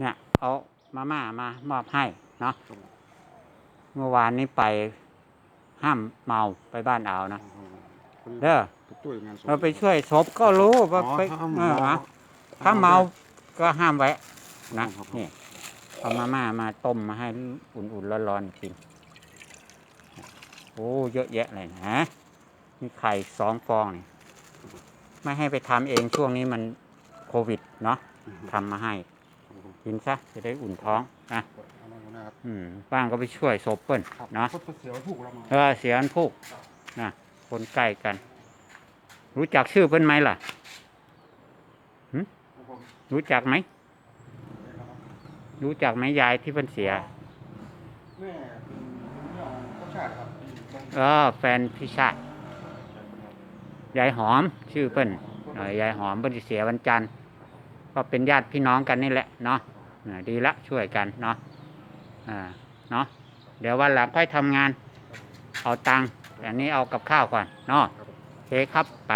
เนี่ยเอามาม่ามามอบให้เนาะครับเมื่อวานนี้ไปห้ามเมาไปบ้านเอาวนะอ๋อเด้อไปช่วยงานศพเราไปช่วยศพก็รู้ว่าอ๋อไปห้ามเออเมาอะถ้าเมาก็ห้ามไว้นะครับนี่เอามาม่ามาต้มมาให้อุ่นๆร้อนๆกินโอ้เยอะแยะเลยนะนี่ไข่สองฟองนี่ไม่ให้ไปทำเองช่วงนี้มันโควิดเนาะทำมาให้ กินซะจะได้อุ่นท้องนะเอามาหัวหน้าครับอืมบ้างก็ไปช่วยศพเปิ้นครับเนาะก็เสียวถูกเรามาเออเสียอันพูกนะคนใกล้กัน รู้จักชื่อเพิ่นไหมล่ะครับผมรู้จักไหม รู้จักไหมยายที่เพิ่นเสียแม่เป็นเรื่องข้าวชาติครับเออแฟนพี่ชาติยายหอมชื่อเพิ่นเออยายหอมเพิ่นสิเสียวันจันทร์ก็เป็นญาติพี่น้องกันนี่แหละเนาะอ่า ดีละช่วยกันเนาะอ่าเนาะเดี๋ยววันหลังค่อยทำงาน เอาตังค์อันนี้เอากับข้าวก่อนเนาะโอเคครับไป